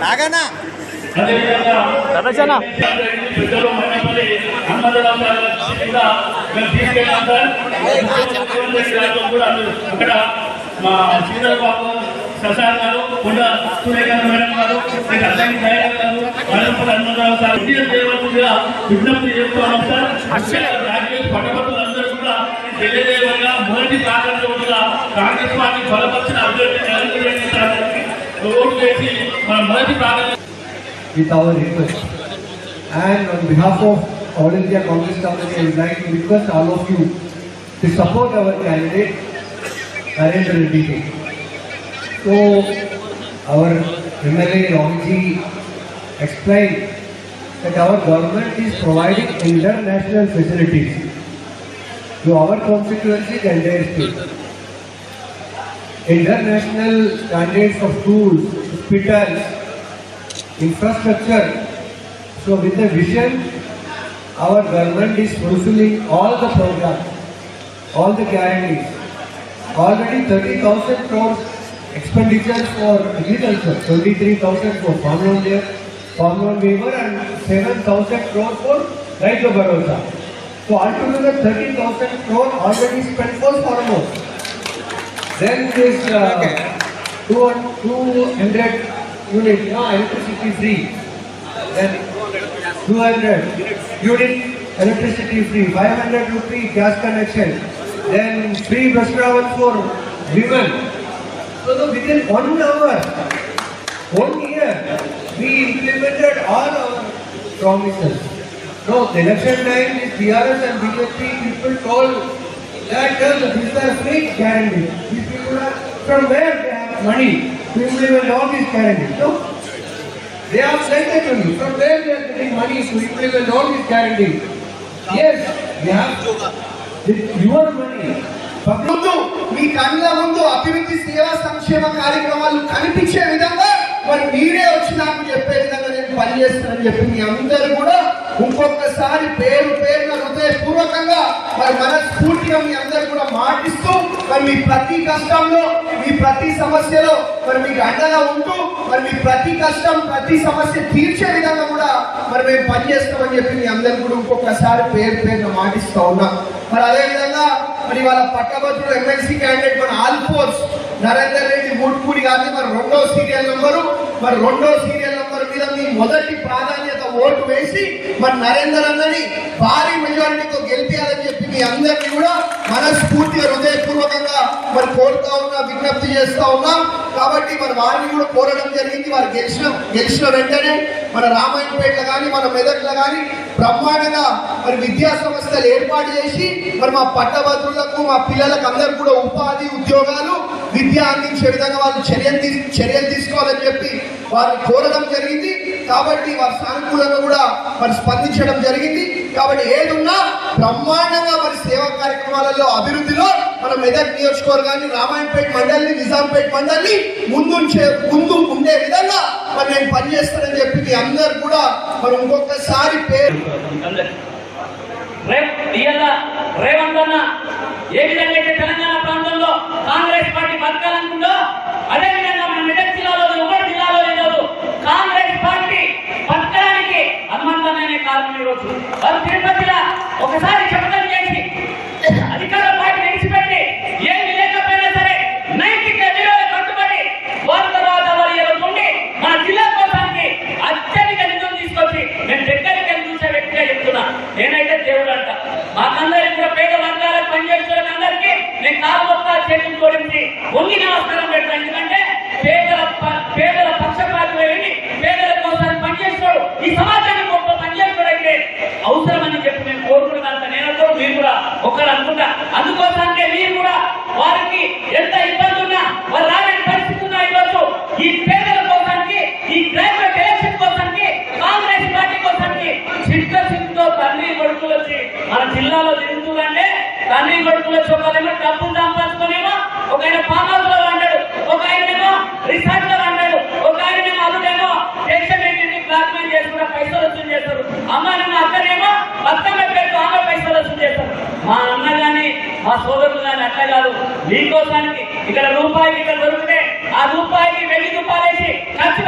నాగనా అదేవిధంగా రమేశనా కూడా అక్కడ మా శ్రీధర్ బాబు ప్రసాద్ గారు కొండ సూర్యకాంత్ మేడం గారు గారు హనుమంతరావు సార్ ఇండియన్ దేవతగా విజ్ఞప్తి చేస్తున్నాం సార్ రాజకీయ పట్టభద్రులందరూ కూడా తెలియజేయగా మొదటి ప్రాధాన్యతగా కాంగ్రెస్ పార్టీ బలపరిచిన అభ్యర్థి నరేంద్ర రెడ్డి సార్ ఓటు వేసి మన మొదటి ప్రాధాన్యత with our request. And on behalf of All India Congress Committee, I would like to request all of you to support our candidate, Narendra Reddy. ji. So, our MLA Ramji explained that our government is providing international facilities to our constituency and state. International standards of schools, hospitals, infrastructure. So with the vision, our government is fulfilling all the programs, all the guarantees. Already 30,000 crores expenditures for agriculture, 23,000 for farm loan farm waiver and 7,000 crores for right of Baroda. So altogether 30,000 crore already spent for farmers. Then this uh, 200 unit, know, electricity free. Then 200 unit electricity free, 500 rupee gas connection. Then free bus travel for women. So the, within one hour, one year, we implemented all our promises. No, the election time is PRS and BJP people told that uh, these are fake guarantees. These people are, from where they have money to implement all these guarantees? No. They have said that to you. From where they are getting money to implement all these guarantees? Yes, they have with your money. Public ముందు మీ కళ్ళ ముందు అభివృద్ధి సేవా సంక్షేమ కార్యక్రమాలు కనిపించే విధంగా మరి మీరే వచ్చి నాకు చెప్పే విధంగా నేను పనిచేస్తానని చెప్పి మీ అందరూ కూడా ఇంకొకసారి పేరు పేరున హృదయపూర్వకంగా మరి మనస్ఫూర్తిగా మీ అందరు కూడా మాటిస్తూ మరి మీ ప్రతి కష్టంలో మీ ప్రతి సమస్యలో మరి మీకు అండగా ఉంటూ మరి మీ ప్రతి కష్టం ప్రతి సమస్య తీర్చే విధంగా కూడా మరి మేము పనిచేస్తామని చెప్పి మీ అందరు కూడా ఇంకొకసారి పేరు పేరున మాటిస్తూ ఉన్నాం. మరి అదే విధంగా మరి వాళ్ళ పట్టభద్రుడు ఎమ్మెల్సీ క్యాండిడేట్ మన ఆల్ నరేందర్ రెడ్డి మూడుపూడి గారిని మరి రెండో సీరియల్ నెంబరు మరి రెండో సీరియల్ నెంబర్ మీద మీ మొదటి ప్రాధాన్యత ఓటు వేసి మన నరేందర్ అన్నని భారీ మెజారిటీతో గెలిపించాలని చెప్పి మీ అందరినీ కూడా మనస్ఫూర్తిగా హృదయపూర్వకంగా మరి కోరుతా ఉన్నా విజ్ఞప్తి చేస్తా ఉన్నా. కాబట్టి మరి వారిని కూడా కోరడం జరిగింది. వారు గెలిచిన గెలిచిన వెంటనే మన రామాయణపేటలో కానీ మన మెదక్లో కానీ బ్రహ్మాండంగా మరి విద్యా సంస్థలు ఏర్పాటు చేసి మరి మా పట్టభద్రులకు మా పిల్లలకు అందరికి కూడా ఉపాధి ఉద్యోగాలు విద్య అందించే విధంగా వాళ్ళు చర్యలు తీ చర్యలు తీసుకోవాలని చెప్పి వారిని కోరడం జరిగింది. కాబట్టి వారి సానుకూలంగా కూడా మరి స్పందించడం జరిగింది. కాబట్టి ఏదున్నా బ్రహ్మాండంగా మరి సేవా కార్యక్రమాలలో అభివృద్ధిలో మన మెదక్ నియోజకవర్గాన్ని రామాయణపేట మండలిని నిజాంపేట మండలిని ముందుంచే ముందు ఉండే విధంగా మరి నేను పనిచేస్తానని చెప్పి మీ అందరు కూడా మరి ఇంకొకసారి పేరు రేప్ రేవంత్ అన్న ఏ విధంగా అయితే తెలంగాణ ప్రాంతంలో కాంగ్రెస్ పార్టీ బతకాలనుకుందో అదే విధంగా మన మెదక్ జిల్లాలో ఉమ్మడి జిల్లాలో ఈరోజు కాంగ్రెస్ పార్టీ బతకడానికి హనుమంతనే కారణం ఈరోజు వారు తిరుపతిలో ఒకసారి చెప్పడం చేసి అధికార పార్టీ విడిచిపెట్టి ఏమి లేకపోయినా సరే నైతిక విలువలు కట్టుబడి వారి తర్వాత వారి ఈరోజు ఉండి మన జిల్లా కోసానికి అత్యధిక నిధులు తీసుకొచ్చి నేను దగ్గరికి వెళ్ళి చూసే వ్యక్తిగా చెప్తున్నా నేనైతే దేవుడు అంట మాకందరికి కూడా పేద వర్గాలకు పనిచేస్తున్న అందరికీ నేను కాలు మొత్తా చేతులు ఎందుకంటే పేదల ప- పేదల పక్షపాతి వెళ్ళి పేదల కోసం పనిచేస్తాడు ఈ సమాజానికి గొప్ప పనిచేస్తాడు అవసరం అవసరమని చెప్పి నేను కోరుకున్నంత నేనతో మీరు కూడా ఒకరు అనుకుంటా. అందుకోసానికే మీరు కూడా వారికి ఎంత ఇబ్బంది ఉన్నా వారు రాలేని పరిస్థితి ఉన్నా ఈరోజు ఈ పేదల కోసానికి ఈ గ్రాడ్యుయేట్ ఎలక్షన్ కోసానికి కాంగ్రెస్ పార్టీ కోసానికి చిత్తశుద్ధితో తండ్రి కొడుకులు వచ్చి మన జిల్లాలో తిరుగుతుందంటే తండ్రి కొడుకుల చొక్కలేమో డబ్బులు సంపాదించుకునేమో ఒక ఆయన ఫామ్ హౌస్లో అంటాడు ఒక ఆయనేమో రిసార్ట్లో అంటాడు ఒక ఆయనేమో అదుడేమో స్టేషన్ ఏంటి బ్లాక్ చేసుకున్న పైసలు వసూలు చేస్తారు. అమ్మనేమో అక్కడేమో బతుకమ్మ పేరుతో ఆమె పైసలు వసూలు చేస్తారు. మా అన్న గాని మా సోదరులు గాని అట్లా కాదు. మీకోసానికి ఇక్కడ రూపాయికి ఇక్కడ దొరికితే ఆ రూపాయికి వెయ్యి రూపాయలేసి ఖర్చు